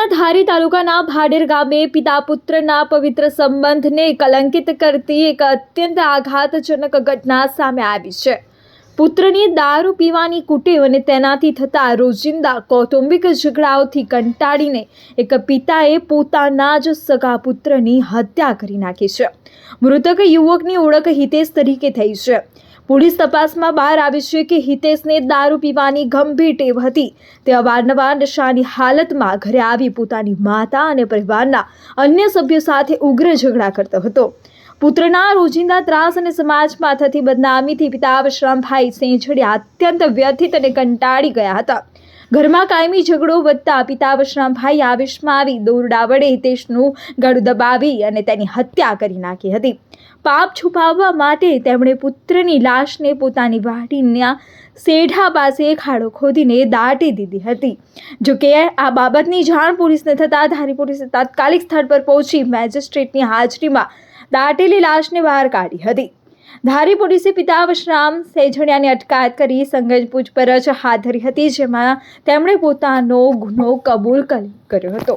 સુરતના ધારી તાલુકાના ભાડેર ગામે પિતા પુત્રના પવિત્ર સંબંધને કલંકિત કરતી એક અત્યંત આઘાતજનક ઘટના સામે આવી છે. પુત્રની દારૂ પીવાની કુટેવ અને તેનાથી થતા રોજિંદા કૌટુંબિક ઝઘડાઓથી કંટાળીને એક પિતાએ પોતાના જ સગા પુત્રની હત્યા કરી નાખી છે. મૃતક યુવકની ઓળખ હિતેશ તરીકે થઈ છે. પોલીસ તપાસમાં બહાર આવી છે કે હિતેશને દારૂ પીવાની ગંભીર ટેવ હતી. તે અવારનવાર નશાની હાલતમાં ઘરે આવી પોતાની માતા અને પરિવારના અન્ય સભ્યો સાથે ઉગ્ર ઝઘડા કરતો હતો. પુત્રના રોજિંદા ત્રાસ અને સમાજમાં થતી બદનામીથી પિતા વિશ્રામભાઈ સેંછડિયા અત્યંત વ્યથિત અને કંટાળી ગયા હતા. ઘરમાં કાયમી ઝઘડો વધતા પિતા ભાઈ આવેશમાં આવી દોરડા વડે હિતેશનું ગળું દબાવી અને તેની હત્યા કરી નાખી હતી. પાપ છુપાવવા માટે તેમણે પુત્રની લાશને પોતાની વાડીના સેઢા પાસે ખાડો ખોદીને દાટી દીધી હતી. જોકે આ બાબતની જાણ પોલીસને થતાં ધારી પોલીસે તાત્કાલિક સ્થળ પર પહોંચી મેજિસ્ટ્રેટની હાજરીમાં દાટેલી લાશને બહાર કાઢી હતી. ધારી પોલીસે પિતા વશરામ સેજણિયાની અટકાયત કરી સંગજ પૂછપરછ હાથ ધરી હતી, જેમાં તેમણે પોતાનો ગુનો કબૂલ કર્યો હતો.